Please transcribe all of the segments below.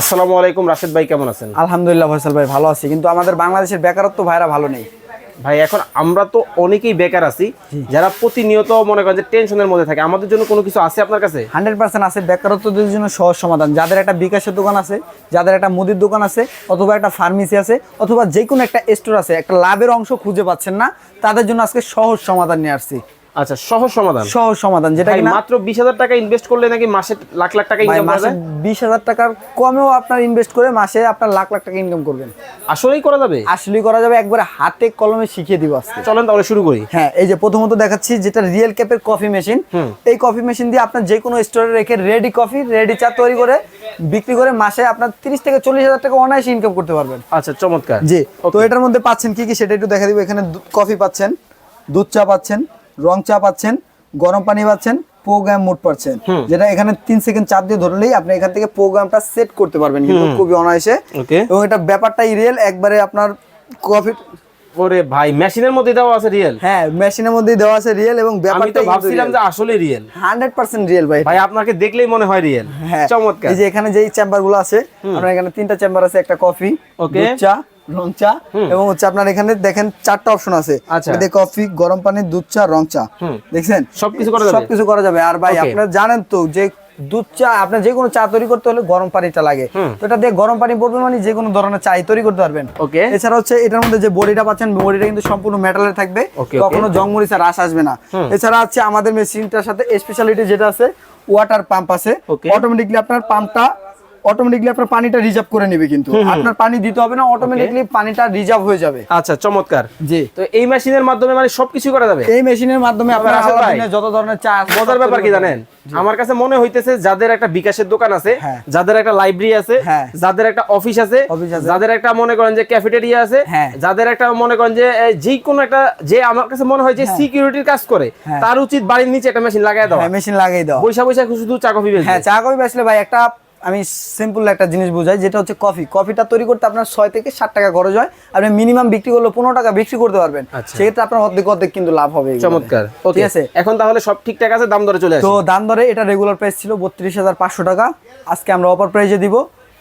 আসসালামু আলাইকুম রাশেদ ভাই কেমন আছেন? আলহামদুলিল্লাহ ফয়সাল ভাই ভালো আছি। কিন্তু আমাদের বাংলাদেশের বেকারত্ব ভাইরা ভালো নেই। ভাই এখন আমরা তো অনেকেই বেকার আছি যারা প্রতিনিয়ত মনে করেন যে টেনশনের মধ্যে থাকে। আমাদের জন্য কোনো কিছু আছে আপনার কাছে? হান্ড্রেড পার্সেন্ট আছে বেকারত্বদের জন্য সহজ সমাধান। যাদের একটা বিকাশের দোকান আছে যাদের একটা মুদির দোকান আছে অথবা একটা ফার্মেসি আছে অথবা যে কোনো একটা স্টোর আছে একটা লাভের অংশ খুঁজে পাচ্ছেন না তাদের জন্য আজকে সহজ সমাধান নিয়ে আসছি। আচ্ছা সহজ সমাধান। সহজ সমাধান যেটা মাত্র বিশ হাজার টাকা ইনভেস্ট করলে নাকি মাসে লাখ লাখ টাকা ইনকাম মাসে বিশ হাজার টাকার কমেও আপনার ইনভেস্ট করে মাসে আপনার লাখ লাখ টাকা ইনকাম করবেন। আসলেই করা যাবে? আসলেই করা যাবে একবারে হাতে কলমে শিখিয়ে দিব আজকে। চলেন তাহলে শুরু করি। হ্যাঁ এই যে প্রথমত দেখাচ্ছি যেটা রিয়েল ক্যাপের কফি মেশিন এই কফি মেশিন দিয়ে আপনার যে কোনো স্টোরে রেখে রেডি কফি রেডি চা তৈরি করে বিক্রি করে মাসে আপনার তিরিশ থেকে চল্লিশ হাজার টাকা অনায়াসে ইনকাম করতে পারবেন। আচ্ছা চমৎকার। জি তো এটার মধ্যে পাচ্ছেন কি কি সেটা একটু দেখা দিব। এখানে কফি পাচ্ছেন দুধ চা পাচ্ছেন রং চা পাচ্ছেন গরম পানি পাচ্ছেন প্রোগ্রাম মোড পাচ্ছেন। যেটা এখানে তিন সেকেন্ড চাপ দিয়ে ধরলেই আপনি এখান থেকে প্রোগ্রামটা সেট করতে পারবেন কিন্তু খুবই অনায়াসে। এবং এটা ব্যাপারটাই রিয়েল একবারে আপনার কফি ওরে ভাই মেশিনের মধ্যে দেওয়া আছে রিয়েল হ্যাঁ মেশিনের মধ্যে দেওয়া আছে রিয়েল এবং আমি তো ভাবছিলাম যে আসলে রিয়েল হান্ড্রেড পার্সেন্ট রিয়েল ভাই ভাই আপনাকে দেখলেই মনে হয় রিয়েল হ্যাঁ। চমৎকার। এই যে এখানে যেই চেম্বারগুলো আছে আপনার এখানে তিনটা চেম্বার আছে একটা কফি. দুধ চা রং চা এবং হচ্ছে আপনার এখানে দেখেন চারটা অপশন আছে। আচ্ছা। এতে কফি গরম পানি দুধ চা রং চা। দেখছেন? সবকিছু করা যাবে? সবকিছু করা যাবে। আর ভাই আপনারা জানেন তো যে দুধ চা আপনার যে কোনো চা তৈরি করতে হলে গরম পানিটা লাগে। তো এটা দিয়ে গরম পানি মানে যে কোনো ধরনের চা তৈরি করতে পারবেন। ওকে এছাড়া হচ্ছে এটার মধ্যে যে বডিটা পাচ্ছেন বডিটা কিন্তু সম্পূর্ণ মেটালের থাকবে। কখনো জংমরিচা রাস আসবে না। এছাড়া আছে আমাদের মেশিনটার সাথে স্পেশালিটি যেটা আছে ওয়াটার পাম্প আছে। অটোমেটিকলি আপনার পাম্পটা অটোমেটিকলি আপনার পানিটা রিজার্ভ করে নেবে কিন্তু। আপনার পানি দিতে হবে না অটোমেটিকলি পানিটা রিজার্ভ হয়ে যাবে। আচ্ছা চমৎকার। জি। তো এই মেশিনের মাধ্যমে মানে সবকিছু করা যাবে? এই মেশিনের মাধ্যমে আপনারা ভাই, যত ধরনের চা আছে মজার ব্যাপার কি জানেন? আমার কাছে মনে হইতেছে যাদের একটা বিকাশের দোকান আছে হ্যাঁ। যাদের একটা লাইব্রেরি আছে হ্যাঁ। যাদের একটা অফিস আছে যাদের একটা মনে করেন যে ক্যাফেটেরিয়া আছে হ্যাঁ। যাদের একটা মনে করেন যে যে কোনো একটা যে আমার কাছে মনে হয় যে সিকিউরিটির কাজ করে। তার উচিত বাড়ির নিচে একটা মেশিন লাগাই হ্যাঁ মেশিন লাগিয়ে দাও বৈশা বৈশা শুধু চা কফি হ্যাঁ চা কফি বেচলে ভাই একটা আমি সিম্পল একটা জিনিস বোঝাই যেটা হচ্ছে কফি কফিটা তৈরি করতে আপনার ছয় থেকে ষাট টাকা খরচ হয়। আপনি মিনিমাম বিক্রি করলে পনেরো টাকা বিক্রি করতে পারবেন। আচ্ছা। সেক্ষেত্রে আপনার অর্ধেক অর্ধেক কিন্তু লাভ হবে চমৎকার। ঠিক আছে? এখন তাহলে সব ঠিকঠাক আছে? দাম দরে চলে তো দাম দরে এটা রেগুলার প্রাইস ছিল বত্রিশ হাজার পাঁচশো টাকা। আজকে আমরা অফার প্রাইসে দিব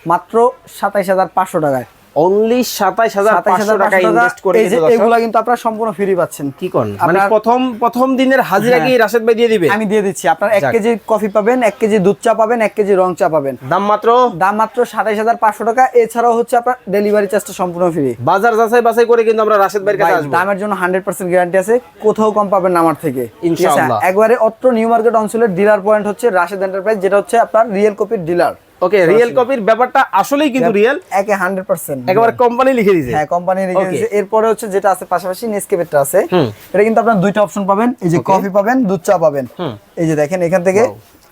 মাত্র সাতাইশ হাজার পাঁচশো টাকায়। অনলি সাতাইশ হাজার পাঁচশো টাকা ইনভেস্ট করে কিন্তু এগুলা কিন্তু আপনারা সম্পূর্ণ ফ্রি পাচ্ছেন। কি করেন? মানে প্রথম প্রথম দিনের হাজিরা কি রাশেদ ভাই দিয়ে দিবে? আমি দিয়ে দিচ্ছি। আপনার এক কেজি কফি পাবেন এক কেজি দুধ চা পাবেন এক কেজি রং চা পাবেন। দাম মাত্র? দাম মাত্র সাতাইশ হাজার পাঁচশো টাকা। এছাড়াও হচ্ছে আপনার ডেলিভারি চার্জটা সম্পূর্ণ ফ্রি বাজার যাচাই বাছাই করে কিন্তু আমরা রাশেদ ভাইয়ের কাছে দামের জন্য হান্ড্রেড পার্সেন্ট গ্যারান্টি আছে। কোথাও কম পাবেন না আমার থেকে। ইনশাআল্লাহ। একবারে অত্র নিউ মার্কেট অঞ্চলের ডিলার পয়েন্ট হচ্ছে রাশেদ এন্টারপ্রাইজ যেটা হচ্ছে আপনার রিয়েল কপির ডিলার ওকে রিয়েল কপির ব্যাপারটা আসলেই কিন্তু রিয়েল একে হান্ড্রেড পার্সেন্ট একেবারে কোম্পানি লিখে দিয়েছে। হ্যাঁ কোম্পানি Okay. দিয়েছে। এরপরে হচ্ছে যেটা আছে পাশাপাশি নেসকেপেরটা আছে। এটা কিন্তু আপনার দুইটা অপশন পাবেন। এই যে কফি পাবেন দুধ চা পাবেন। এই যে দেখেন এখান থেকে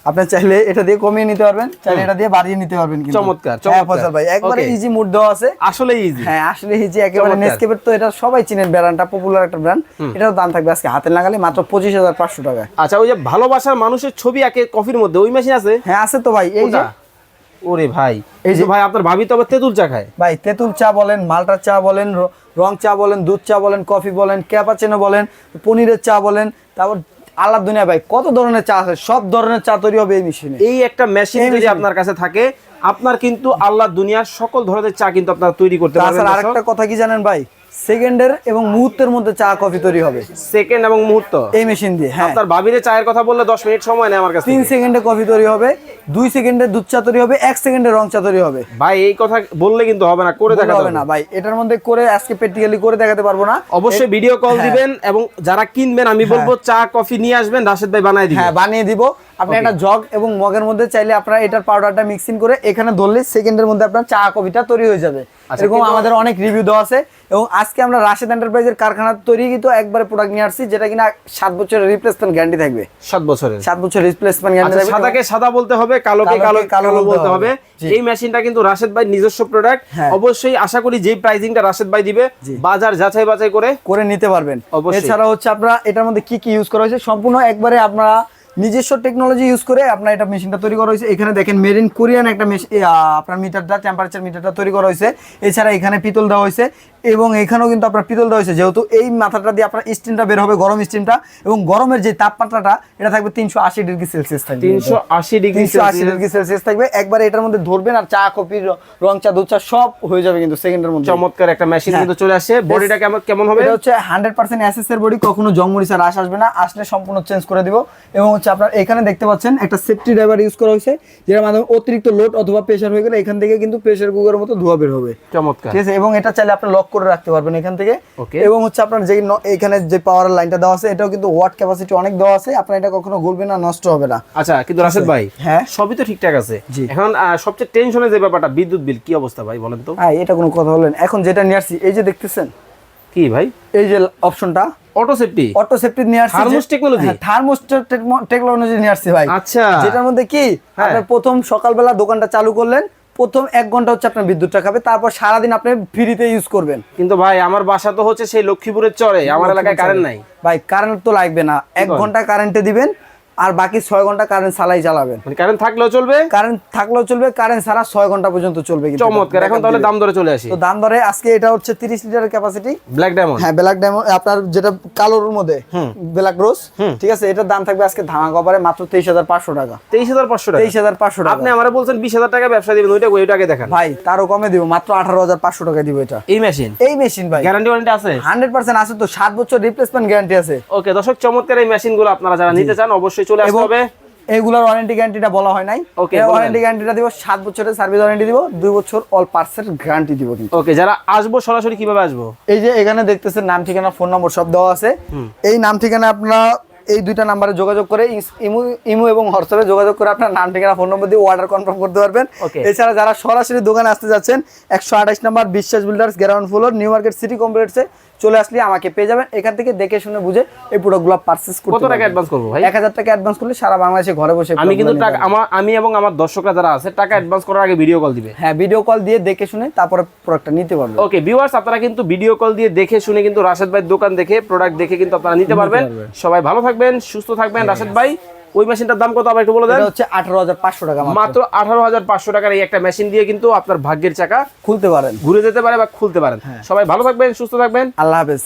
আপনি চাইলে এটা দিয়ে কমিয়ে নিতে পারবেন চাইলে এটা দিয়ে বাড়িয়ে নিতে পারবেন কিন্তু। চমৎকার, হ্যাঁ চমৎকার। ভাই একবারে ইজি মুড দেওয়া আছে। আসলে ইজি হ্যাঁ আসলে যে একেবারে নেসকেপের তো এটা সবাই চিনেন ব্র্যান্ডটা পপুলার একটা ব্র্যান্ড এটার দাম থাকবে আজকে হাতে লাগালে মাত্র পঁচিশ হাজার পাঁচশো টাকা আচ্ছা ওই যে ভালোবাসার মানুষের ছবি আঁকে কফির মধ্যে ওই মেশিন আছে? হ্যাঁ আছে তো ভাই। এই যে? ওরে ভাই। এই যে ভাই আপনার ভাবি তো আবার তেঁতুল চা খায়। ভাই তেঁতুল চা বলেন মালটার চা বলেন রং চা বলেন দুধ চা বলেন কফি বলেন ক্যাপাচিনো বলেন পনিরের চা বলেন তারপর আল্লাহ দুনিয়া ভাই কত ধরনের চা আছে? সব ধরনের চা তৈরি হবে এই মেশিনে। এই একটা মেশিন যদি আপনার কাছে থাকে আপনার কিন্তু আল্লাহ দুনিয়ার সকল ধরনের চা কিন্তু আপনারা তৈরি করতে পারবেন আরেকটা কথা কি জানেন ভাই? সেকেন্ডের এবং মুহূর্তের মধ্যে চা কফি তৈরি হবে। সেকেন্ড এবং মুহূর্ত। এই মেশিন দিয়ে হ্যাঁ। আপনার ভাবিরে চায়ের কথা বললে দশ মিনিট সময় নেয় আমার কাছে তিন সেকেন্ডে কফি তৈরি হবে। দুই সেকেন্ডে দুধ চা তৈরি হবে এক সেকেন্ডে রং চা তৈরি হবে। ভাই এই কথা বললে কিন্তু হবে না করে বললে দেখা হবে না ভাই। এটার মধ্যে করে আজকে প্র্যাকটিক্যালি করে দেখাতে পারব না। অবশ্যই ভিডিও কল হ্যাঁ। দিবেন এবং যারা কিনবেন আমি বলব চা কফি নিয়ে আসবেন রাশেদ ভাই বানাই দিবেন হ্যাঁ বানিয়ে দিব। আপনি একটা জগ এবং মগের মধ্যে চাইলে আপনারা এটার পাউডারটা মিক্সিং করে এখানে ধরলে সেকেন্ডের মধ্যে আপনার চা কফিটা তৈরি হয়ে যাবে। আচ্ছা, এরকম আমাদের অনেক রিভিউ দেওয়া আছে এবং আজকে আমরা রাশেদ এন্টারপ্রাইজের কারখানা তৈরি কিন্তু একবারে প্রোডাক্ট নিয়ে আসছি যেটা কিনা সাত বছরের রিপ্লেসমেন্ট গ্যারান্টি থাকবে। সাত বছরের। সাত বছর রিপ্লেসমেন্ট গ্যারান্টি আচ্ছা, থাকবে। সাদাকে সাদা বলতে হবে কালো কালোকে কালো কালো বলতে হবে। হবে। এই মেশিনটা কিন্তু রাশেদ ভাই নিজস্ব প্রোডাক্ট হ্যাঁ। অবশ্যই আশা করি যে প্রাইসিংটা রাশেদ ভাই দিবে বাজার যাচাই বাছাই করে করে নিতে পারবেন। এছাড়া হচ্ছে আপনারা এটার মধ্যে কি কি ইউজ করা হয়েছে সম্পূর্ণ একবারে আপনারা নিজস্ব টেকনোলজি ইউজ করে আপনার এটা মেশিনটা তৈরি করা হয়েছে। এখানে দেখেন মেরিন কোরিয়ান একটা মেশিন আপনার মিটারটা টেম্পারেচার মিটারটা তৈরি করা হয়েছে। এছাড়া এখানে পিতল দেওয়া হয়েছে এবং এখানেও কিন্তু আপনার পিতল দেওয়া হয়েছে। যেহেতু এই মাথাটা দিয়ে আপনার স্টিমটা বের হবে গরম স্টিমটা এবং গরমের যে তাপমাত্রাটা এটা থাকবে তিনশো আশি ডিগ্রি সেলসিয়াস থাকবে। তিনশো আশি ডিগ্রি তিনশো আশি ডিগ্রি সেলসিয়াস থাকবে। একবার এটার মধ্যে ধরবেন আর চা কফি রং চা দুধ চা সব হয়ে যাবে কিন্তু সেকেন্ডের মধ্যে। চমৎকার একটা মেশিন হ্যাঁ। কিন্তু চলে আসে বডিটা কেমন কেমন হবে? এটা হচ্ছে হান্ড্রেড পার্সেন্ট এর বডি কখনো জংমরিচা রাশ আসবে না। আসলে সম্পূর্ণ চেঞ্জ করে দিব। এবং হচ্ছে আপনার এখানে দেখতে পাচ্ছেন একটা সেফটি ড্রাইভার ইউজ করা হয়েছে যেটার মাধ্যমে অতিরিক্ত লোড অথবা প্রেশার হয়ে গেলে এখান থেকে কিন্তু প্রেশার কুকারের মতো ধোয়া বের হবে। চমৎকার। ঠিক আছে? এবং এটা চাইলে আপনি লক করে রাখতে পারবেন এখান থেকে। এবং হচ্ছে আপনার যে এখানে যে পাওয়ার লাইনটা দেওয়া আছে এটাও কিন্তু ওয়াট ক্যাপাসিটি অনেক দেওয়া আছে। আপনার এটা কখনো গলবে না নষ্ট হবে না। আচ্ছা কিন্তু রাশেদ ভাই হ্যাঁ। সবই তো ঠিকঠাক আছে। এখন সবচেয়ে টেনশনের যে ব্যাপারটা বিদ্যুৎ বিল কি অবস্থা ভাই বলেন তো? হ্যাঁ এটা কোনো কথা বলেন। এখন যেটা নিয়ে আসছি এই যে দেখতেছেন? কি ভাই? এই যে অপশনটা অটো সেফটি অটো সেফটি নিয়ে আসছি থার্মোস টেকনোলজি থার্মোস টেকনোলজি নিয়ে আসছি ভাই। আচ্ছা। যেটার মধ্যে কি? হ্যাঁ। আপনি প্রথম সকালবেলা দোকানটা চালু করলেন প্রথম এক ঘণ্টা হচ্ছে আপনার বিদ্যুৎটা খাবে তারপর সারাদিন আপনি ফ্রিতে ইউজ করবেন। কিন্তু ভাই আমার বাসা তো হচ্ছে সেই লক্ষ্মীপুরের চরে আমার এলাকায় কারেন্ট নাই। ভাই কারেন্ট তো লাগবে না। এক? ঘণ্টা কারেন্টে দিবেন আর বাকি ছয় ঘণ্টা কারেন্ট চালাই চালাবেন কারেন্ট থাকলেও চলবে? কারেন্ট থাকলেও চলবে কারেন্ট ছাড়া ছয় ঘণ্টা পর্যন্ত চলবে চমৎকার এখন তাহলে দাম ধরে চলে আসি। তো দাম ধরে আজকে এটা হচ্ছে তিরিশ লিটারের ক্যাপাসিটি ব্ল্যাক ডায়মন্ড হ্যাঁ ব্ল্যাক ডায়মন্ড আপনার যেটা কালোর মধ্যে ব্ল্যাক রোজ ঠিক আছে এটার দাম থাকবে আজকে ধামা কপারে মাত্র তেইশ হাজার পাঁচশো টাকা। তেইশ হাজার পাঁচশো টাকা। তেইশ হাজার পাঁচশো টাকা। আপনি আমার বলছেন বিশ হাজার টাকা ব্যবসা দিবেন ওইটা ওইটা আগে দেখান। ভাই তারও কমে দিব মাত্র আঠারো হাজার পাঁচশো টাকা দিব এটা। এই মেশিন এই মেশিন ভাই। গ্যারান্টি ওয়ারেন্টি আছে? হান্ড্রেড পার্সেন্ট আছে তো সাত বছর রিপ্লেসমেন্ট গ্যারান্টি আছে। ওকে দর্শক চমৎকার এই মেশিনগুলো আপনারা যারা নিতে চান অবশ্যই চলে আসতে হবে। এইগুলোর ওয়ারেন্টি গ্যারান্টিটা বলা হয় নাই। বলে ওয়ারেন্টি গ্যারান্টিটা দিব সাত বছরের সার্ভিস ওয়ারেন্টি দিব দুই বছর অল পার্সের গ্যারান্টি দিব কিন্তু। ওকে যারা আসব সরাসরি কীভাবে আসব? এই যে এখানে দেখতেছেন নাম ঠিকানা ফোন নম্বর সব দেওয়া আছে। এই নাম ঠিকানা আপনারা এই দুইটা নাম্বারে যোগাযোগ করে ইমু ইমু এবং হোয়াটসঅ্যাপে যোগাযোগ করে আপনার নাম ঠিকানা ফোন নম্বর দিয়ে অর্ডার কনফার্ম করতে পারবেন। এছাড়া যারা সরাসরি দোকানে আসতে যাচ্ছেন একশো আঠাশ number Biswas builders ground floor new market city কমপ্লেক্সে চলে আসলে আমাকে পেয়ে যাবেন। এখান থেকে দেখে শুনে বুঝে এই প্রোডাক্টগুলো পারচেস করতে কত টাকা অ্যাডভান্স করব ভাই? এক হাজার টাকা অ্যাডভান্স করলে সারা বাংলাদেশে ঘরে বসে আমি কিন্তু টাকা আমার আমি এবং আমার দর্শকরা যারা আছে টাকা অ্যাডভান্স করার আগে ভিডিও কল দিবে। হ্যাঁ ভিডিও কল দিয়ে দেখে শুনে তারপরে প্রোডাক্টটা নিতে পারবেন। ওকে ভিউয়ার্স আপনারা কিন্তু ভিডিও কল দিয়ে দেখে শুনে কিন্তু রাশেদ ভাই দোকান দেখে প্রোডাক্ট দেখে কিন্তু আপনারা নিতে পারবেন। সবাই ভালো থাকবেন সুস্থ থাকবেন। রাশেদ ভাই ওই মেশিনটার দাম কত? আবার একটু বলে দেন। এটা হচ্ছে আঠারো হাজার পাঁচশো টাকা মাত্র। মাত্র আঠারো হাজার পাঁচশো টাকার এই একটা মেশিন দিয়ে কিন্তু আপনার ভাগ্যের চাকা খুলতে পারেন। ঘুরে যেতে পারে বা খুলতে পারেন। সবাই ভালো থাকবেন সুস্থ থাকবেন। আল্লাহ হাফেজ।